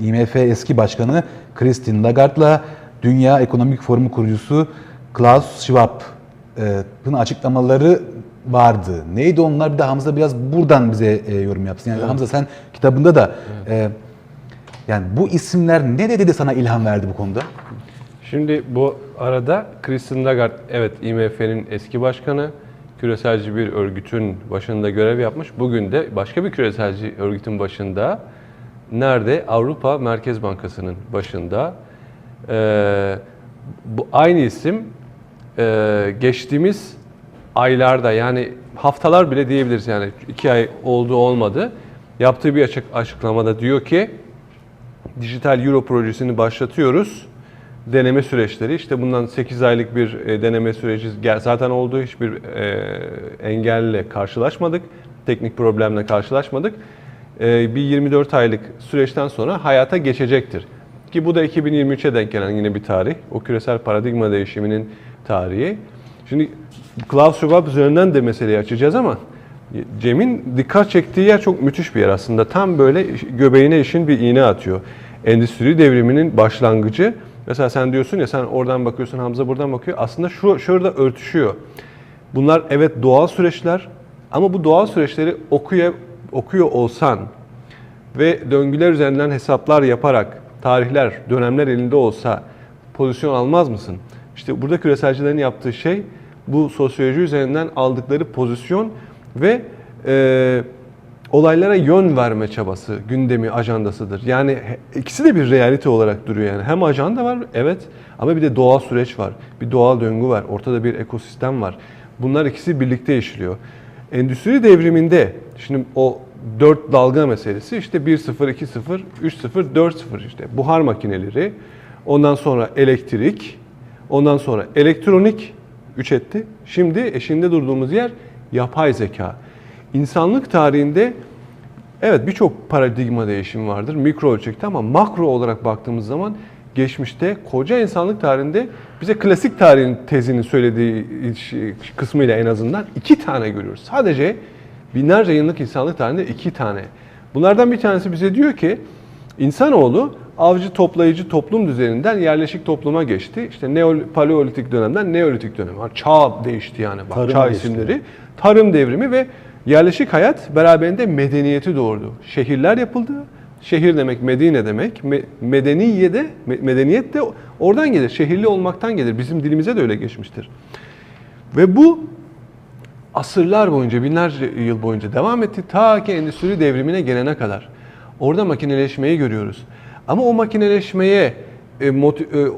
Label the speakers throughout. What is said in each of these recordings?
Speaker 1: IMF eski başkanı Christine Lagarde'la Dünya Ekonomik Forumu kurucusu Klaus Schwab'ın açıklamaları vardı. Neydi onlar? Bir de Hamza biraz buradan bize e, yorum yapsın. Yani Hamza sen kitabında da e, yani bu isimler ne dedi de sana ilham verdi bu konuda?
Speaker 2: Şimdi bu arada Christine Lagarde evet IMF'nin eski başkanı, küreselci bir örgütün başında görev yapmış. Bugün de başka bir küreselci örgütün başında. Nerede? Avrupa Merkez Bankası'nın başında. Ee, bu aynı isim e, geçtiğimiz aylarda yani haftalar bile diyebiliriz yani iki ay oldu olmadı. Yaptığı bir açık açıklamada diyor ki dijital euro projesini başlatıyoruz. Deneme süreçleri işte bundan 8 aylık bir e, deneme süreci zaten oldu. Hiçbir e, engelle karşılaşmadık. Teknik problemle karşılaşmadık. E, bir 24 aylık süreçten sonra hayata geçecektir. Ki bu da 2023'e denk gelen yine bir tarih. O küresel paradigma değişiminin tarihi. Şimdi Klaus Schwab üzerinden de meseleyi açacağız ama Cem'in dikkat çektiği yer çok müthiş bir yer aslında. Tam böyle göbeğine işin bir iğne atıyor. Endüstri devriminin başlangıcı. Mesela sen diyorsun ya sen oradan bakıyorsun Hamza buradan bakıyor. Aslında şu şurada örtüşüyor. Bunlar evet doğal süreçler ama bu doğal süreçleri okuya, okuyor olsan ve döngüler üzerinden hesaplar yaparak tarihler, dönemler elinde olsa pozisyon almaz mısın? İşte burada küreselcilerin yaptığı şey bu sosyoloji üzerinden aldıkları pozisyon ve e, olaylara yön verme çabası, gündemi, ajandasıdır. Yani ikisi de bir realite olarak duruyor yani. Hem ajanda var evet ama bir de doğal süreç var. Bir doğal döngü var. Ortada bir ekosistem var. Bunlar ikisi birlikte işliyor. Endüstri devriminde şimdi o 4 dalga meselesi işte 1-0, 2-0, 3-0, 4-0 işte buhar makineleri, ondan sonra elektrik, ondan sonra elektronik 3 etti. Şimdi eşinde durduğumuz yer yapay zeka. İnsanlık tarihinde evet birçok paradigma değişimi vardır mikro ölçekte ama makro olarak baktığımız zaman geçmişte koca insanlık tarihinde bize klasik tarihin tezini söylediği kısmıyla en azından iki tane görüyoruz. Sadece binlerce yıllık insanlık tarihinde iki tane. Bunlardan bir tanesi bize diyor ki insanoğlu avcı toplayıcı toplum düzeninden yerleşik topluma geçti. İşte neo, paleolitik dönemden neolitik dönem. var. Çağ değişti yani bak
Speaker 1: Tarım
Speaker 2: çağ
Speaker 1: değişti.
Speaker 2: isimleri. Tarım devrimi ve yerleşik hayat beraberinde medeniyeti doğurdu. Şehirler yapıldı. Şehir demek Medine demek. Me- medeniye de me- medeniyet de oradan gelir. Şehirli olmaktan gelir. Bizim dilimize de öyle geçmiştir. Ve bu asırlar boyunca, binlerce yıl boyunca devam etti. Ta ki endüstri devrimine gelene kadar. Orada makineleşmeyi görüyoruz. Ama o makineleşmeye e, e,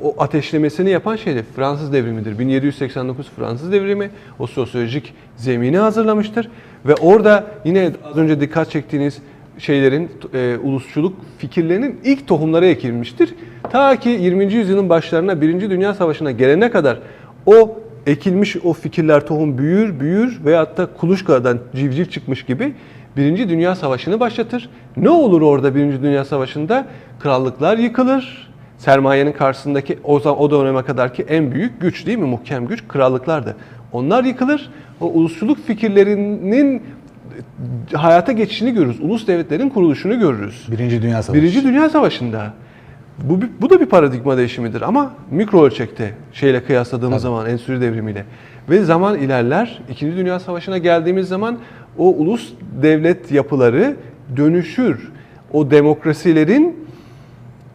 Speaker 2: o ateşlemesini yapan şey de Fransız devrimidir. 1789 Fransız devrimi o sosyolojik zemini hazırlamıştır. Ve orada yine az önce dikkat çektiğiniz şeylerin, e, ulusçuluk fikirlerinin ilk tohumları ekilmiştir. Ta ki 20. yüzyılın başlarına 1. Dünya Savaşı'na gelene kadar o ekilmiş o fikirler tohum büyür, büyür ve hatta kuluçkadan civciv çıkmış gibi Birinci Dünya Savaşı'nı başlatır. Ne olur orada Birinci Dünya Savaşı'nda? Krallıklar yıkılır. Sermayenin karşısındaki o, zaman, o döneme kadarki en büyük güç değil mi? Muhkem güç krallıklardı. Onlar yıkılır. O ulusçuluk fikirlerinin hayata geçişini görürüz. Ulus devletlerin kuruluşunu görürüz.
Speaker 1: Birinci Dünya Savaşı.
Speaker 2: Birinci Dünya Savaşı'nda. Bu, bu da bir paradigma değişimidir ama mikro ölçekte şeyle kıyasladığımız zaman endüstri devrimiyle. Ve zaman ilerler. İkinci Dünya Savaşı'na geldiğimiz zaman o ulus devlet yapıları dönüşür. O demokrasilerin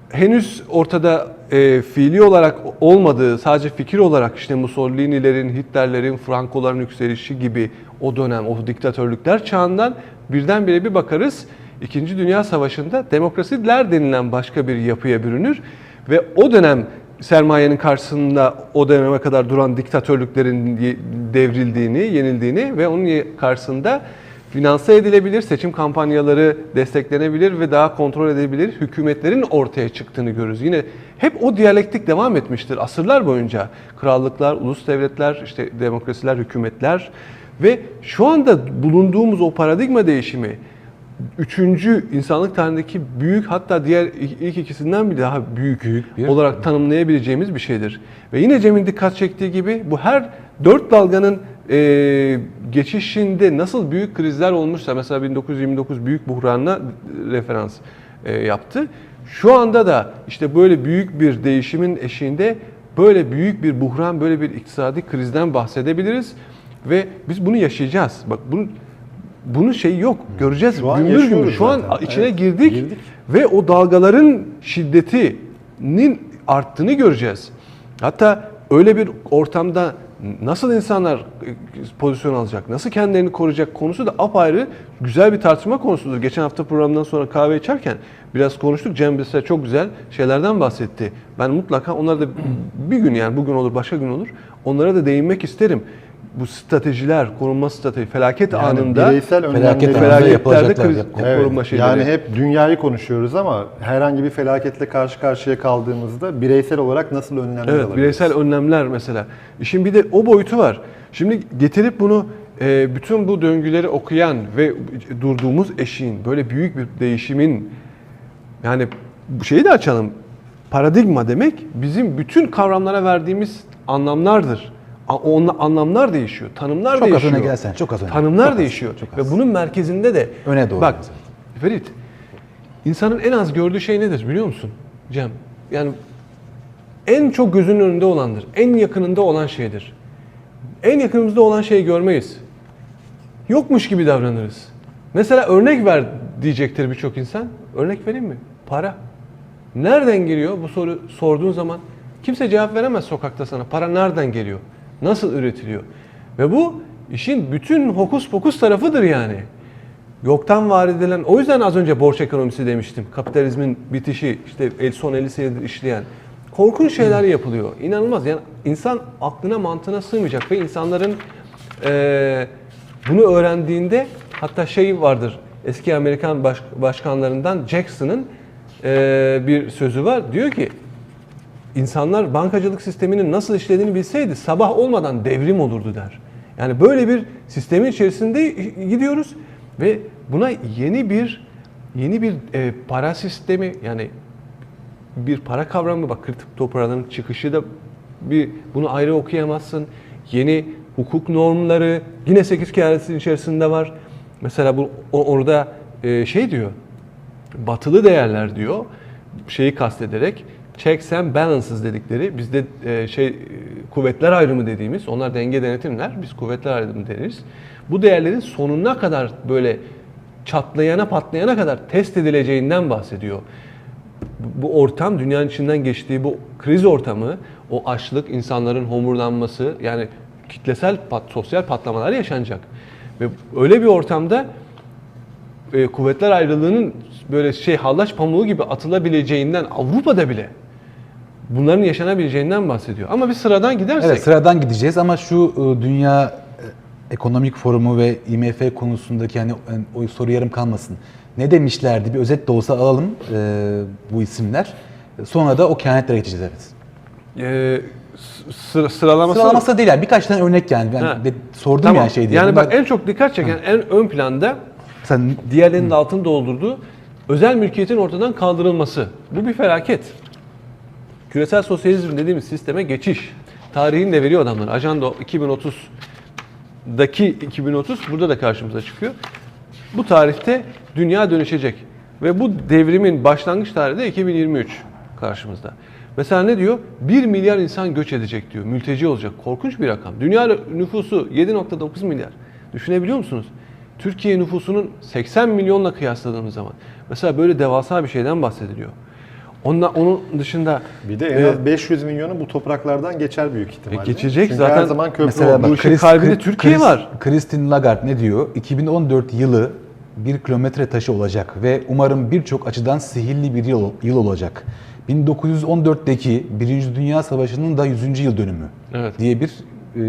Speaker 2: henüz ortada e, fiili olarak olmadığı, sadece fikir olarak işte Mussolini'lerin, Hitler'lerin, Franco'ların yükselişi gibi o dönem, o diktatörlükler çağından birdenbire bir bakarız. İkinci Dünya Savaşı'nda demokrasiler denilen başka bir yapıya bürünür ve o dönem sermayenin karşısında o döneme kadar duran diktatörlüklerin devrildiğini, yenildiğini ve onun karşısında finanse edilebilir, seçim kampanyaları desteklenebilir ve daha kontrol edilebilir hükümetlerin ortaya çıktığını görürüz. Yine hep o diyalektik devam etmiştir asırlar boyunca. Krallıklar, ulus devletler, işte demokrasiler, hükümetler ve şu anda bulunduğumuz o paradigma değişimi üçüncü insanlık tarihindeki büyük hatta diğer ilk ikisinden bile daha büyük,
Speaker 1: Büyük bir-
Speaker 2: olarak tanımlayabileceğimiz bir şeydir. Ve yine Cem'in dikkat çektiği gibi bu her dört dalganın e, geçişinde nasıl büyük krizler olmuşsa mesela 1929 büyük buhranına referans e, yaptı. Şu anda da işte böyle büyük bir değişimin eşiğinde böyle büyük bir buhran, böyle bir iktisadi krizden bahsedebiliriz ve biz bunu yaşayacağız. Bak bunun bunun şeyi yok. Göreceğiz.
Speaker 3: Şu an
Speaker 2: gümbür gümbür. Şu an
Speaker 3: zaten.
Speaker 2: içine
Speaker 3: Evet,
Speaker 2: girdik,
Speaker 3: girdik.
Speaker 2: ve o dalgaların şiddetinin arttığını göreceğiz. Hatta öyle bir ortamda nasıl insanlar e, pozisyon alacak, nasıl kendilerini koruyacak konusu da apayrı güzel bir tartışma konusudur. Geçen hafta programdan sonra kahve içerken biraz konuştuk. Cem bize çok güzel şeylerden bahsetti. Ben mutlaka onlara da bir gün yani bugün olur başka gün olur onlara da değinmek isterim. Bu stratejiler, korunma strateji, felaket
Speaker 3: Yani
Speaker 2: anında
Speaker 3: bireysel
Speaker 1: Felaket
Speaker 2: felaketlerde kriz
Speaker 1: yap-
Speaker 2: korunma
Speaker 3: Evet,
Speaker 2: şeyleri.
Speaker 3: yani hep dünyayı konuşuyoruz ama herhangi bir felaketle karşı karşıya kaldığımızda bireysel olarak nasıl önlemler
Speaker 2: Evet,
Speaker 3: alabiliriz?
Speaker 2: bireysel önlemler mesela. İşin bir de o boyutu var. Şimdi getirip bunu e, bütün bu döngüleri okuyan ve durduğumuz eşiğin, böyle büyük bir değişimin yani bu şeyi de açalım. Paradigma demek bizim bütün kavramlara verdiğimiz anlamlardır. A- O anlamlar değişiyor, tanımlar
Speaker 1: Çok az
Speaker 2: değişiyor.
Speaker 1: öne gelsen, çok az öne.
Speaker 2: Tanımlar
Speaker 1: Çok az,
Speaker 2: değişiyor.
Speaker 1: çok
Speaker 2: Ve
Speaker 1: az.
Speaker 2: bunun merkezinde de
Speaker 1: Öne doğru
Speaker 2: Bak. Ferit, insanın en az gördüğü şey nedir biliyor musun Cem? Yani en çok gözünün önünde olandır. En yakınında olan şeydir. En yakınımızda olan şeyi görmeyiz. Yokmuş gibi davranırız. Mesela örnek ver diyecektir birçok insan. Örnek vereyim mi? Para. Nereden geliyor bu soru sorduğun zaman? Kimse cevap veremez sokakta sana. Para nereden geliyor? Nasıl üretiliyor? Ve bu işin bütün hokus pokus tarafıdır yani. Yoktan var edilen, o yüzden az önce borç ekonomisi demiştim. Kapitalizmin bitişi, işte el son 50 senedir işleyen. Korkunç şeyler yapılıyor. İnanılmaz. Yani insan aklına mantığına sığmayacak ve insanların eee, bunu öğrendiğinde hatta şey vardır. Eski Amerikan baş- başkanlarından Jackson'ın eee, bir sözü var. Diyor ki insanlar bankacılık sisteminin nasıl işlediğini bilseydi sabah olmadan devrim olurdu der. Yani böyle bir sistemin içerisinde gidiyoruz ve buna yeni bir yeni bir e, para sistemi yani bir para kavramı bak kripto paraların çıkışı da bir bunu ayrı okuyamazsın. Yeni hukuk normları yine 8 kehanetin içerisinde var. Mesela bu orada e, şey diyor. Batılı değerler diyor. Şeyi kastederek checks and balances dedikleri bizde e, şey e, kuvvetler ayrımı dediğimiz onlar denge denetimler biz kuvvetler ayrımı deriz. Bu değerlerin sonuna kadar böyle çatlayana patlayana kadar test edileceğinden bahsediyor bu ortam dünyanın içinden geçtiği bu kriz ortamı, o açlık, insanların homurdanması yani kitlesel pat, sosyal patlamalar yaşanacak. Ve öyle bir ortamda e, kuvvetler ayrılığının böyle şey hallaç pamuğu gibi atılabileceğinden Avrupa'da bile bunların yaşanabileceğinden bahsediyor. Ama bir sıradan gidersek
Speaker 1: Evet sıradan gideceğiz ama şu e, Dünya e, Ekonomik Forumu ve IMF konusundaki hani e, o soru yarım kalmasın. Ne demişlerdi bir özet de olsa alalım e, bu isimler. Sonra da o kehanetlere geçeceğiz evet.
Speaker 2: e, sıra, sıralaması
Speaker 1: Sıralaması değil yani birkaç tane örnek yani. Ben
Speaker 2: Ha.
Speaker 1: de sordum
Speaker 2: Tamam.
Speaker 1: yani şey diye.
Speaker 2: Yani bak
Speaker 1: Ben-
Speaker 2: en çok dikkat çeken en ön planda
Speaker 1: sen
Speaker 2: diğerlerinin altını doldurduğu özel mülkiyetin ortadan kaldırılması. Bu bir felaket. Küresel sosyalizm dediğimiz sisteme geçiş. Tarihini de veriyor adamlar. Ajanda 2030'daki 2030 burada da karşımıza çıkıyor. Bu tarihte dünya dönüşecek. Ve bu devrimin başlangıç tarihi de 2023 karşımızda. Mesela ne diyor? 1 milyar insan göç edecek diyor. Mülteci olacak. Korkunç bir rakam. Dünya nüfusu 7.9 milyar. Düşünebiliyor musunuz? Türkiye nüfusunun 80 milyonla kıyasladığımız zaman. Mesela böyle devasa bir şeyden bahsediliyor. Ondan, onun dışında
Speaker 3: Bir de en
Speaker 2: e,
Speaker 3: az 500 milyonu bu topraklardan geçer büyük ihtimalle.
Speaker 2: geçecek
Speaker 3: Çünkü
Speaker 2: zaten.
Speaker 3: her zaman köprü
Speaker 1: Mesela
Speaker 2: bu
Speaker 1: bak
Speaker 2: işin
Speaker 1: Chris-
Speaker 2: kalbinde
Speaker 1: Chris-
Speaker 2: Türkiye
Speaker 1: Chris-
Speaker 2: var.
Speaker 1: Christine Lagarde ne diyor? 2014 yılı bir kilometre taşı olacak ve umarım birçok açıdan sihirli bir yıl, yıl olacak. 1914'teki Birinci Dünya Savaşı'nın da 100. yıl dönümü
Speaker 2: Evet.
Speaker 1: diye bir e,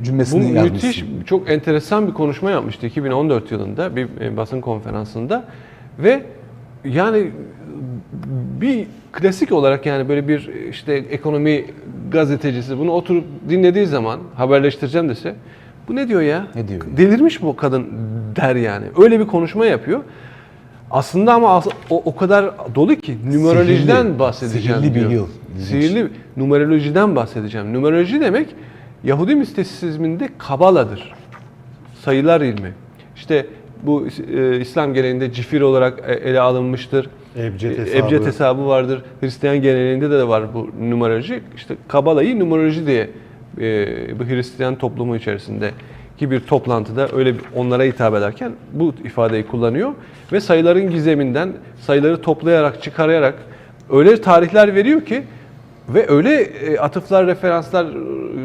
Speaker 2: Bu
Speaker 1: cümlesini yazmış.
Speaker 2: müthiş, çok enteresan bir konuşma yapmıştı 2014 yılında bir e, basın konferansında ve yani bir klasik olarak yani böyle bir işte ekonomi gazetecisi bunu oturup dinlediği zaman haberleştireceğim dese bu ne diyor ya?
Speaker 1: Ne diyor ya?
Speaker 2: Delirmiş bu kadın der yani. Öyle bir konuşma yapıyor. Aslında ama as- o, o kadar dolu ki numerolojiden
Speaker 1: Sihirli,
Speaker 2: bahsedeceğim
Speaker 1: sihirli bir
Speaker 2: diyor.
Speaker 1: yıl. İlginç.
Speaker 2: Sihirli numerolojiden bahsedeceğim. Numeroloji demek Yahudi mistisizminde kabaladır. Sayılar ilmi. İşte bu e, İslam geleneğinde cifir olarak e, ele alınmıştır.
Speaker 3: Ebced
Speaker 2: E,
Speaker 3: hesabı.
Speaker 2: Ebced hesabı vardır. Hristiyan geleneğinde de var bu numeroloji. İşte Kabala'yı numeroloji diye e, bu Hristiyan toplumu içerisinde ki bir toplantıda öyle bir, onlara hitap ederken bu ifadeyi kullanıyor ve sayıların gizeminden sayıları toplayarak çıkararak öyle tarihler veriyor ki ve öyle e, atıflar, referanslar, e,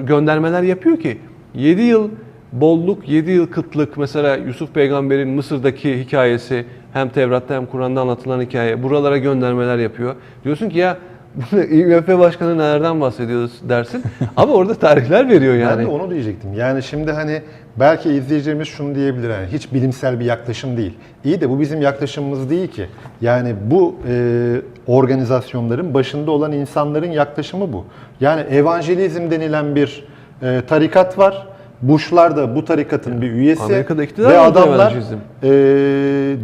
Speaker 2: göndermeler yapıyor ki 7 yıl bolluk, 7 yıl kıtlık mesela Yusuf peygamberin Mısır'daki hikayesi hem Tevrat'ta hem Kur'an'da anlatılan hikaye buralara göndermeler yapıyor. Diyorsun ki ya IMF başkanı nelerden bahsediyoruz dersin ama orada tarihler veriyor yani.
Speaker 3: Ben de onu diyecektim. Yani şimdi hani belki izleyicilerimiz şunu diyebilir yani hiç bilimsel bir yaklaşım değil. İyi de bu bizim yaklaşımımız değil ki. Yani bu e, organizasyonların başında olan insanların yaklaşımı bu. Yani evangelizm denilen bir e, tarikat var. Bush'lar da bu tarikatın bir üyesi
Speaker 2: Amerika'da iktidar
Speaker 3: ve adamlar e,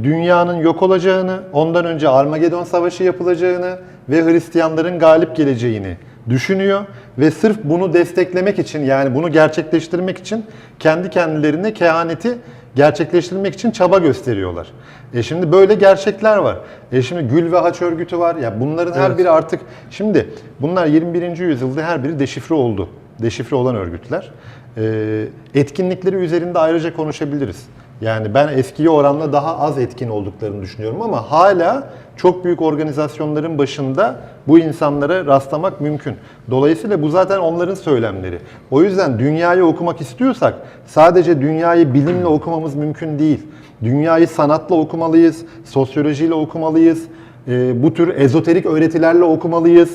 Speaker 3: dünyanın yok olacağını, ondan önce Armagedon Savaşı yapılacağını ve Hristiyanların galip geleceğini düşünüyor ve sırf bunu desteklemek için yani bunu gerçekleştirmek için kendi kendilerine kehaneti gerçekleştirmek için çaba gösteriyorlar. E şimdi böyle gerçekler var. E şimdi Gül ve Haç örgütü var. Ya bunların her
Speaker 2: Evet.
Speaker 3: biri artık şimdi bunlar 21. yüzyılda her biri deşifre oldu. Deşifre olan örgütler. E, etkinlikleri üzerinde ayrıca konuşabiliriz. Yani ben eskiye oranla daha az etkin olduklarını düşünüyorum ama hala çok büyük organizasyonların başında bu insanlara rastlamak mümkün. Dolayısıyla bu zaten onların söylemleri. O yüzden dünyayı okumak istiyorsak sadece dünyayı bilimle okumamız mümkün değil. Dünyayı sanatla okumalıyız, sosyolojiyle okumalıyız, e, bu tür ezoterik öğretilerle okumalıyız.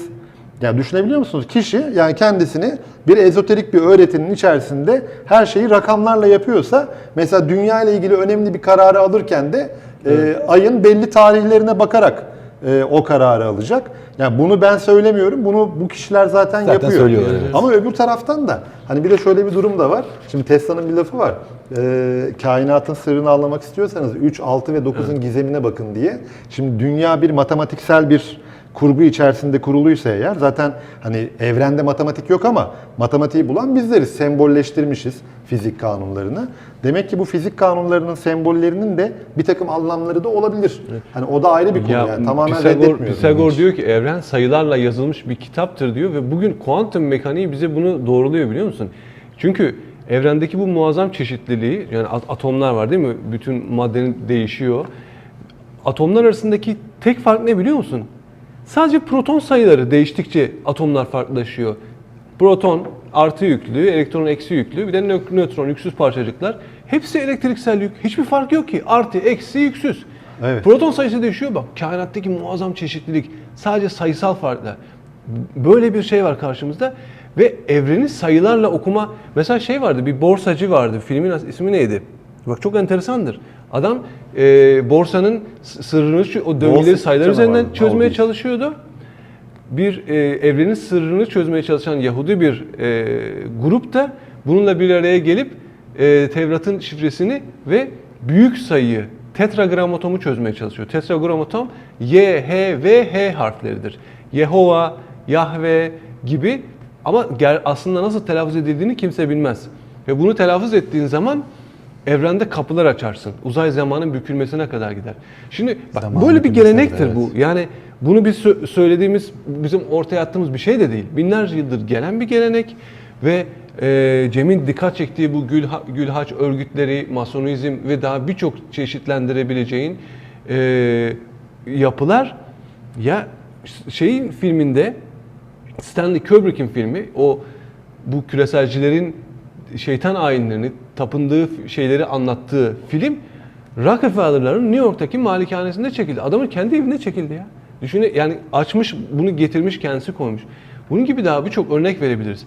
Speaker 3: Ya düşünebiliyor musunuz? Kişi yani kendisini bir ezoterik bir öğretinin içerisinde her şeyi rakamlarla yapıyorsa mesela dünya ile ilgili önemli bir kararı alırken de e, ayın belli tarihlerine bakarak e, o kararı alacak. Yani bunu ben söylemiyorum. Bunu bu kişiler zaten,
Speaker 1: Zaten
Speaker 3: yapıyor.
Speaker 1: evet.
Speaker 3: Ama öbür taraftan da hani bir de şöyle bir durum da var. Şimdi Tesla'nın bir lafı var. Ee, kainatın sırrını anlamak istiyorsanız 3, 6 ve 9'un gizemine bakın diye. Şimdi dünya bir matematiksel bir kurgu içerisinde kuruluysa eğer zaten hani evrende matematik yok ama matematiği bulan bizleriz. Sembolleştirmişiz fizik kanunlarını. Demek ki bu fizik kanunlarının sembollerinin de bir takım anlamları da olabilir. Hani o da ayrı bir konu yani. Tamamen
Speaker 2: Pisagor. Pisagor diyor ki evren sayılarla yazılmış bir kitaptır diyor ve bugün kuantum mekaniği bize bunu doğruluyor biliyor musun? Çünkü evrendeki bu muazzam çeşitliliği yani at- atomlar var değil mi? Bütün maddenin değişiyor. Atomlar arasındaki tek fark ne biliyor musun? Sadece proton sayıları değiştikçe atomlar farklılaşıyor. Proton artı yüklü, elektron eksi yüklü, bir de nö- nötron yüksüz parçacıklar. Hepsi elektriksel yük. Hiçbir fark yok ki. Artı, eksi, yüksüz.
Speaker 3: Evet.
Speaker 2: Proton sayısı değişiyor bak. Kainattaki muazzam çeşitlilik. Sadece sayısal farklar. Böyle bir şey var karşımızda. Ve evreni sayılarla okuma. Mesela şey vardı bir borsacı vardı. Filmin ismi neydi? Bak çok enteresandır. Adam e, borsanın sırrını, o döngüleri
Speaker 3: Street'te
Speaker 2: sayılar üzerinden
Speaker 3: vardı?
Speaker 2: çözmeye
Speaker 3: Algı.
Speaker 2: çalışıyordu. Bir e, evrenin sırrını çözmeye çalışan Yahudi bir e, grup da bununla bir araya gelip e, Tevrat'ın şifresini ve büyük sayıyı tetragramatomu çözmeye çalışıyor. Tetragrammaton Y, H ve H harfleridir. Yehova, Yahve gibi ama aslında nasıl telaffuz edildiğini kimse bilmez. Ve bunu telaffuz ettiğin zaman evrende kapılar açarsın. Uzay zamanın bükülmesine kadar gider. Şimdi bak
Speaker 1: Zamanın
Speaker 2: böyle bir gelenektir
Speaker 1: kadar,
Speaker 2: bu. Yani bunu biz sö- söylediğimiz, bizim ortaya attığımız bir şey de değil. Binlerce yıldır gelen bir gelenek ve e, Cem'in dikkat çektiği bu gül, gülhaç örgütleri, masonizm ve daha birçok çeşitlendirebileceğin e, yapılar ya şeyin filminde Stanley Kubrick'in filmi o bu küreselcilerin şeytan ayinlerini, tapındığı şeyleri anlattığı film Rockefeller'ların New York'taki malikanesinde çekildi. Adamın kendi evinde çekildi ya. Düşünün yani açmış bunu getirmiş kendisi koymuş. Bunun gibi daha birçok örnek verebiliriz.